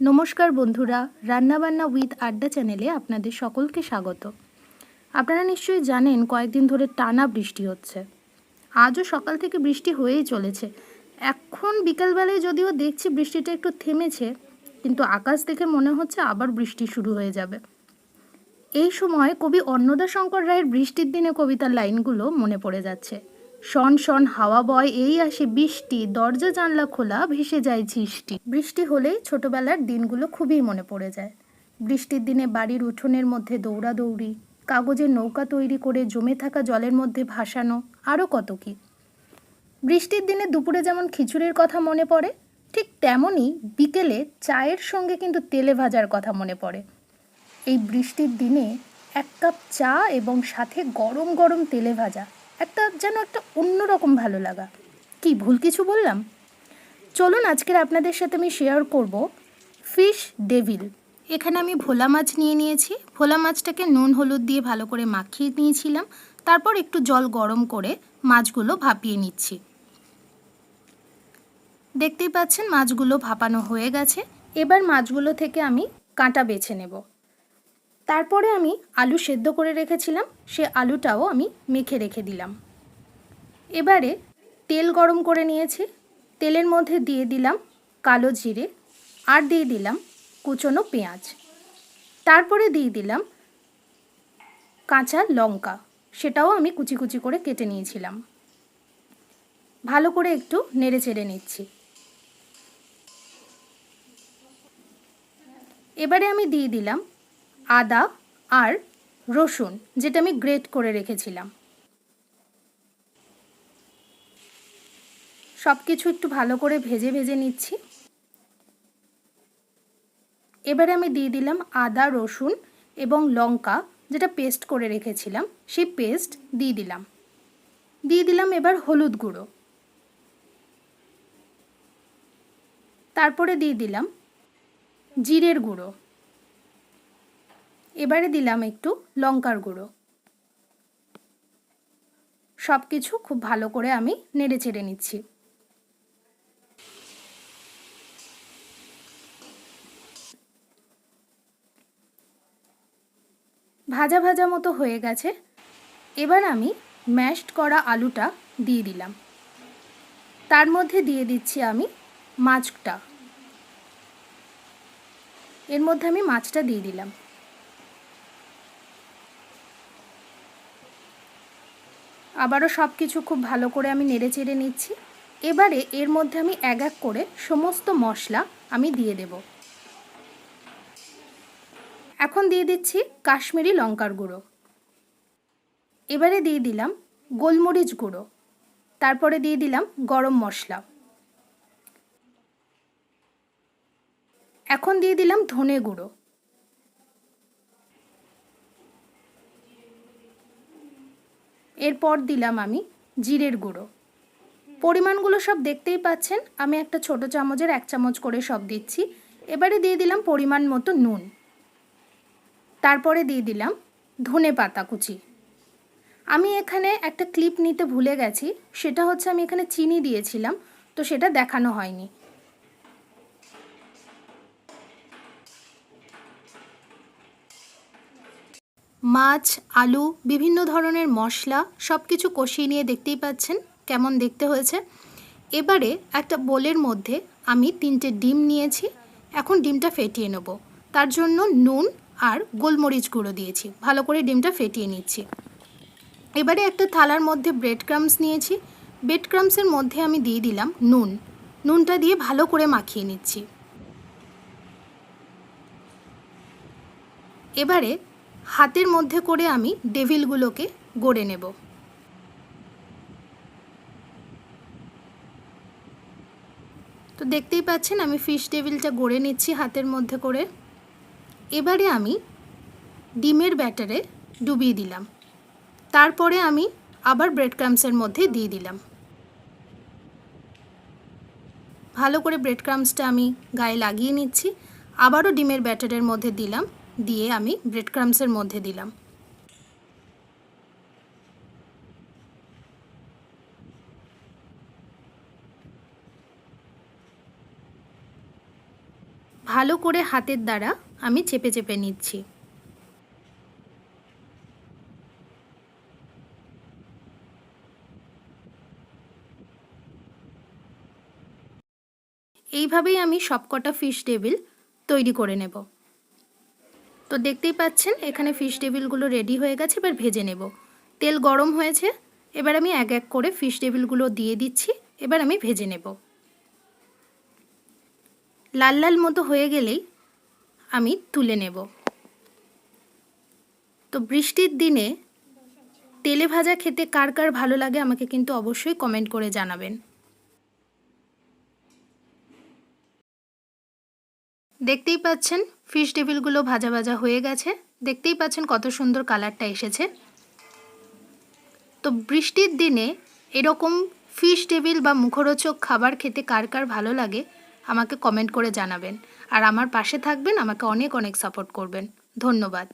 নমস্কার বন্ধুরা, রান্নাবান্না উইথ আড্ডা চ্যানেলে আপনাদের সকলকে স্বাগত। আপনারা নিশ্চয়ই জানেন কয়েকদিন ধরে টানা বৃষ্টি হচ্ছে। আজও সকাল থেকে বৃষ্টি হয়েই চলেছে। এখন বিকালবেলায় যদিও দেখছি বৃষ্টিটা একটু থেমেছে, কিন্তু আকাশ দেখে মনে হচ্ছে আবার বৃষ্টি শুরু হয়ে যাবে। এই সময় কবি অন্নদা শঙ্কর রায়ের বৃষ্টির দিনে কবিতার লাইনগুলো মনে পড়ে যাচ্ছে। শন শন হাওয়া বয়, এই আসে বৃষ্টি, দরজা জানলা খোলা, ভেসে যায় ঝিষ্টি। বৃষ্টি হলেই ছোটবেলার দিনগুলো খুবই মনে পড়ে যায়। বৃষ্টির দিনে বাড়ির উঠোনের মধ্যে দৌড়াদৌড়ি কাগজের নৌকা তৈরি করে জমে থাকা জলের মধ্যে ভাসানো আরও কত কী। বৃষ্টির দিনে দুপুরে যেমন খিচুড়ির কথা মনে পড়ে, ঠিক তেমনই বিকেলে চায়ের সঙ্গে কিন্তু তেলে ভাজার কথা মনে পড়ে। এই বৃষ্টির দিনে এক কাপ চা এবং সাথে গরম গরম তেলে ভাজা একটা যেন একটা অন্যরকম ভালো লাগা। কি ভুল কিছু বললাম? চলুন আজকের আপনাদের সাথে আমি শেয়ার করব ফিশ ডেভিল এখানে আমি ভোলা মাছ নিয়ে নিয়েছি। ভোলা মাছটাকে নুন, হলুদ দিয়ে ভালো করে মাখিয়ে নিয়েছিলাম। তারপর একটু জল গরম করে মাছগুলো ভাপিয়ে নিচ্ছি। দেখতেই পাচ্ছেন মাছগুলো ভাপানো হয়ে গেছে। এবার মাছগুলো থেকে আমি কাঁটা বেছে নেব। তারপরে আমি আলু সেদ্ধ করে রেখেছিলাম, সে আলুটাও আমি মেখে রেখে দিলাম। এবারে তেল গরম করে নিয়েছি, তেলের মধ্যে দিয়ে দিলাম কালো জিরে আর দিয়ে দিলাম কুচনো পেঁয়াজ। তারপরে দিয়ে দিলাম কাঁচা লঙ্কা, সেটাও আমি কুচি কুচি করে কেটে নিয়েছিলাম। ভালো করে একটু নেড়ে চেড়ে নিচ্ছি। এবারে আমি দিয়ে দিলাম আদা আর রসুন, যেটা আমি গ্রেট করে রেখেছিলাম। সব কিছু একটু ভালো করে ভেজে ভেজে নিচ্ছি। এবারে আমি দিয়ে দিলাম আদা, রসুন এবং লঙ্কা, যেটা পেস্ট করে রেখেছিলাম, সেই পেস্ট দিয়ে দিলাম। দিয়ে দিলাম এবার হলুদ গুঁড়ো। তারপরে দিয়ে দিলাম জিরের গুঁড়ো। এবারে দিলাম একটু লঙ্কার গুঁড়ো। সব কিছু খুব ভালো করে আমি নেড়ে চেড়ে নিচ্ছি। ভাজা ভাজা মতো হয়ে গেছে। এবার আমি ম্যাশড করা আলুটা দিয়ে দিলাম। তার মধ্যে দিয়ে দিচ্ছি আমি মাছটা। এর মধ্যে আমি মাছটা দিয়ে দিলাম। আবারও সব কিছু খুব ভালো করে আমি নেড়ে চেড়ে নিচ্ছি। এবারে এর মধ্যে আমি এক এক করে সমস্ত মশলা আমি দিয়ে দেব। এখন দিয়ে দিচ্ছি কাশ্মীরি লঙ্কার গুঁড়ো। এবারে দিয়ে দিলাম গোলমরিচ গুঁড়ো। তারপরে দিয়ে দিলাম গরম মশলা। এখন দিয়ে দিলাম ধনে গুঁড়ো। এরপর দিলাম আমি জিরের গুঁড়ো। পরিমাণগুলো সব দেখতেই পাচ্ছেন, আমি একটা ছোট চামচের এক চামচ করে সব দিচ্ছি। এবারে দিয়ে দিলাম পরিমাণ মতো নুন। তারপরে দিয়ে দিলাম ধনে পাতা কুচি। আমি এখানে একটা ক্লিপ নিতে ভুলে গেছি, সেটা হচ্ছে আমি এখানে চিনি দিয়েছিলাম, তো সেটা দেখানো হয়নি। মাছ, আলু, বিভিন্ন ধরনের মশলা সব কিছু কষিয়ে নিয়ে দেখতেই পাচ্ছেন কেমন দেখতে হয়েছে। এবারে একটা বোলের মধ্যে আমি তিনটে ডিম নিয়েছি, এখন ডিমটা ফেটিয়ে নেব। তার জন্য নুন আর গোলমরিচ গুঁড়ো দিয়েছি, ভালো করে ডিমটা ফেটিয়ে নিচ্ছি। এবারে একটা থালার মধ্যে ব্রেড ক্রামস নিয়েছি ব্রেড ক্রামসের মধ্যে আমি দিয়ে দিলাম নুন। নুনটা দিয়ে ভালো করে মাখিয়ে নিচ্ছি। এবারে হাতের মধ্যে করে আমি ডেভিলগুলোকে গড়ে নেব। তো দেখতেই পাচ্ছেন, আমি ফিশ ডেভিলটা গড়ে নিচ্ছি হাতের মধ্যে করে। এবারে আমি ডিমের ব্যাটারে ডুবিয়ে দিলাম। তারপরে আমি আবার ব্রেড ক্রামসের মধ্যে দিয়ে দিলাম। ভালো করে ব্রেড ক্রামসটা আমি গায়ে লাগিয়ে নিচ্ছি। আবারও ডিমের ব্যাটারের মধ্যে দিলাম। দিয়ে আমি ব্রেড ক্রামসের মধ্যে দিলাম। ভালো করে হাতের দ্বারা আমি চেপে চেপে নিচ্ছি। এইভাবেই আমি সবকটা ফিশ টেবিল তৈরি করে নেব। তো দেখতেই পাচ্ছেন, এখানে ফিশ টেবিলগুলো রেডি হয়ে গেছে, এবার ভেজে নেব। তেল গরম হয়েছে, এবার আমি এক এক করে ফিশ টেবিলগুলো দিয়ে দিচ্ছি, এবার আমি ভেজে নেব। লাল লাল মতো হয়ে গেলেই আমি তুলে নেব। তো বৃষ্টির দিনে তেলে ভাজা খেতে কার কার ভালো লাগে আমাকে কিন্তু অবশ্যই কমেন্ট করে জানাবেন। দেখতেই পাচ্ছেন ফিশ টেবিলগুলো ভাজা ভাজা হয়ে গেছে। দেখতেই পাচ্ছেন কত সুন্দর কালারটা এসেছে। তো বৃষ্টির দিনে এরকম ফিশ টেবিল বা মুখরোচক খাবার খেতে কার কার ভালো লাগে, আমাকে কমেন্ট করে জানাবেন। আর আমার পাশে থাকবেন, আমাকে অনেক অনেক সাপোর্ট করবেন। ধন্যবাদ।